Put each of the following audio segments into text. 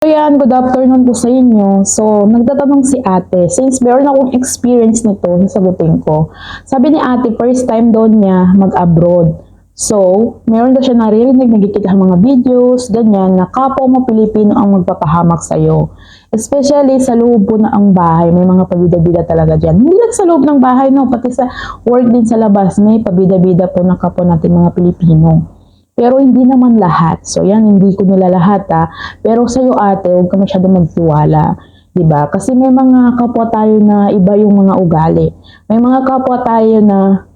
So yan, good afternoon po sa inyo. So, nagtatanong si ate, since meron akong experience nito, sasagutin ko. Sabi ni ate, first time daw niya mag-abroad. So, meron daw siya naririnig, nagkikita mga videos, ganyan, na kapwa mo Pilipino ang magpapahamak sa'yo. Especially sa loob po na ang bahay, may mga pabida-bida talaga dyan. Hindi lang sa loob ng bahay, no, pati sa work din sa labas, may pabida-bida po na kapwa natin mga Pilipino. Pero hindi naman lahat. So yan, hindi ko nila lahat ha. Pero sa'yo ate, huwag ka masyado magtiwala. 'Di ba? Kasi may mga kapwa tayo na iba yung mga ugali. May mga kapwa tayo na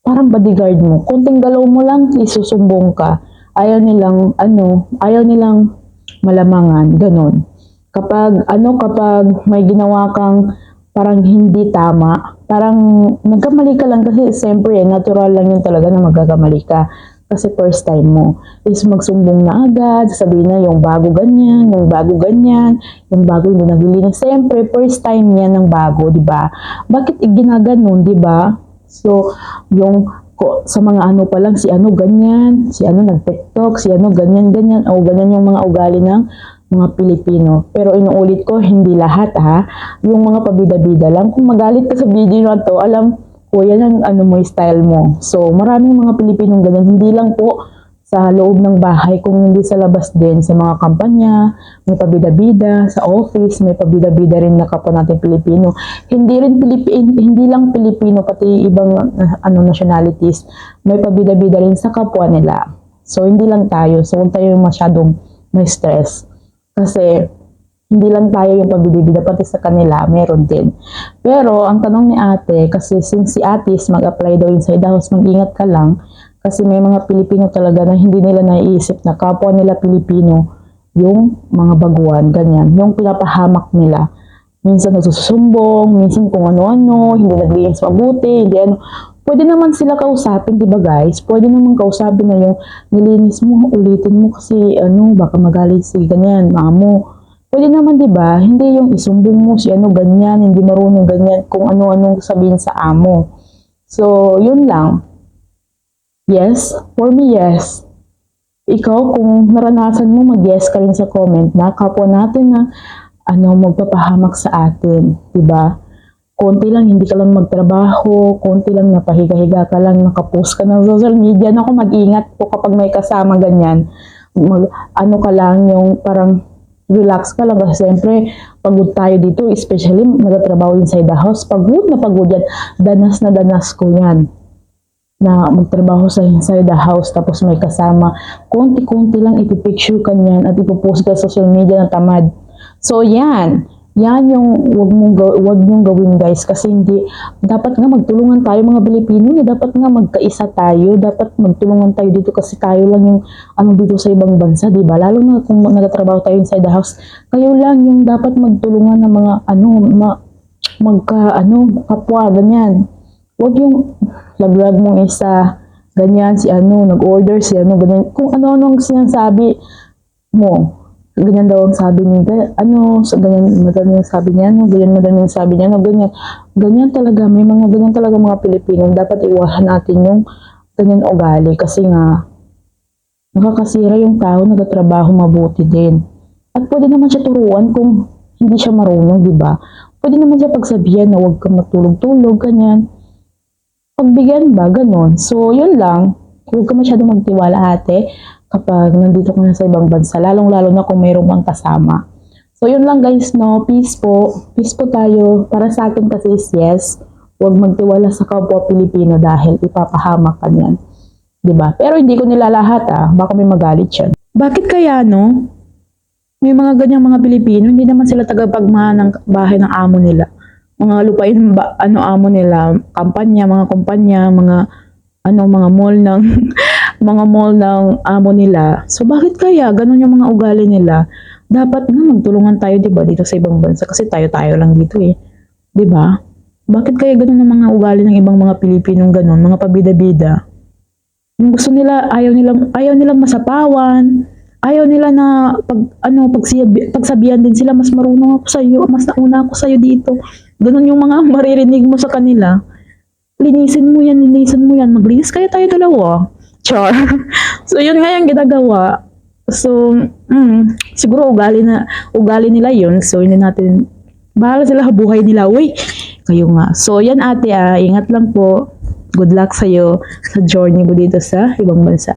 parang bodyguard mo. Kunting galaw mo lang, isusumbong ka. Ayaw nilang, ano, ayaw nilang malamangan. Ganon. Kapag, ano, kapag may ginawa kang parang hindi tama, parang nagkamali ka lang kasi siyempre, natural lang yun talaga na magkakamali ka kasi first time mo is magsumbong na agad, sabihin na yung bago ganyan, yung bago ganyan, yung bago hindi naglilinis. Siyempre, first time niya ng bago, di ba? Bakit ginaganon, di ba? So, yung ko, sa mga ano pa lang, si ano ganyan, si ano nag-tiktok, si ano ganyan, ganyan, o ganyan yung mga ugali ng mga Pilipino. Pero inuulit ko, hindi lahat ha. Yung mga pabida-bida lang. Kung magalit ka sa video na to, alam ko, yan ang ano mo, style mo. So, maraming mga Pilipinong ganyan. Hindi lang po sa loob ng bahay, kung hindi sa labas din, sa mga kampanya, may pabida-bida, sa office, may pabida-bida rin na kapwa natin Pilipino. Hindi rin Pilipin, hindi lang Pilipino, pati ibang uh, ano nationalities, may pabida-bida rin sa kapwa nila. So, hindi lang tayo. So, huwag tayo masyadong may stress. Kasi, hindi lang tayo yung pabidibida, pati sa kanila, meron din. Pero, ang tanong ni ate, kasi since si ate is mag-apply daw inside the house, mag-ingat ka lang, kasi may mga Pilipino talaga na hindi nila naiisip na kapwa nila Pilipino yung mga baguhan, ganyan. Yung pinapahamak nila. Minsan nagsusumbong, minsan kung ano-ano, hindi naglinis mabuti, hindi ano. Pwede naman sila kausapin, di ba guys? Pwede naman kausapin na yung nilinis mo, ulitin mo kasi ano, baka magalit si ganyan, mga mo. Pwede naman 'di ba? Hindi yung isumbong mo si ano ganyan, hindi marunong ganyan kung ano-anong sabihin sa amo. So, yun lang. Yes, for me yes. Ikaw kung naranasan mo mag-yes ka rin sa comment na kapwa natin na ano magpapahamak sa atin, 'di ba? Konti lang hindi ka lang magtrabaho, konti lang napahiga-higa ka lang, nakapost ka ng social media. Naku, mag-ingat po kapag may kasama ganyan. Mag, ano ka lang yung parang relax ka lang. Kasi siyempre pagod tayo dito especially nagtatrabaho inside the house pagod na pagod yan. Danas na danas ko yan na magtrabaho sa inside the house. Tapos may kasama konti-konti lang ipipicture ka niyan at ipopost ka sa social media na tamad. So yan yan yung wag mong wag mong gawin guys. Kasi hindi dapat nga magtulungan tayo mga Pilipino. Eh. dapat nga magkaisa tayo. Dapat magtulungan tayo dito kasi tayo lang yung ano dito sa ibang bansa di ba? Lalo na kung nagtatrabaho tayo inside the house. Kayo lang yung dapat magtulungan ng mga ano ma, magka ano kapwa ganyan. Wag yung laglag mong isa ganyan si ano nag-order si ano ganyan. Kung ano-anong sinasabi mo ganyan daw ang sabi ni ga- ano sa ganyan madami ang sabi niya no ganyan madami ang sabi niya no ganyan. Ganyan talaga may mga ganyan talaga mga Pilipino dapat iwasan natin yung ganyan ugali kasi nga nakakasira yung tao nagtatrabaho mabuti din. At pwede naman siya turuan kung hindi siya marunong di ba? Pwede naman siya pagsabihan na huwag kang matulog-tulog ganyan. Pagbigyan ba ganon so yun lang. Huwag ka masyado magtiwala ate kapag nandito ka na sa ibang bansa, lalong-lalo na kung mayroong kang kasama. So, yun lang guys, no? Peace po. Peace po tayo. Para sa akin kasi is yes, huwag magtiwala sa kapwa Pilipino dahil ipapahamak ka niyan. ba? Pero hindi ko nila lahat ah. Baka may magalit siya. Bakit kaya, no? May mga ganyang mga Pilipino, hindi naman sila tagapagmana ng bahay ng amo nila. Mga lupain ba, ano amo nila, kampanya, mga kumpanya, mga ano mga mall ng mga mall ng amo nila. So bakit kaya ganun yung mga ugali nila? Dapat nga magtulungan tayo 'di ba dito sa ibang bansa kasi tayo-tayo lang dito eh. 'Di ba? Bakit kaya ganun ang mga ugali ng ibang mga Pilipinong ganun, mga pabida-bida? Yung gusto nila, ayaw nilang ayaw nilang masapawan. Ayaw nila na pag ano pagsabi, pagsabihan din sila mas marunong ako sa iyo, mas nauna ako sa iyo dito. Ganun yung mga maririnig mo sa kanila linisin mo yan, linisin mo yan, maglinis kaya tayo dalawa. Char. so, yun nga yung ginagawa. So, mm, siguro ugali na ugali nila 'yun. So hindi natin bahala sila buhay nila. Uy, kayo nga. So yan ate, ah, ingat lang po. Good luck sa'yo sa journey mo dito sa ibang bansa.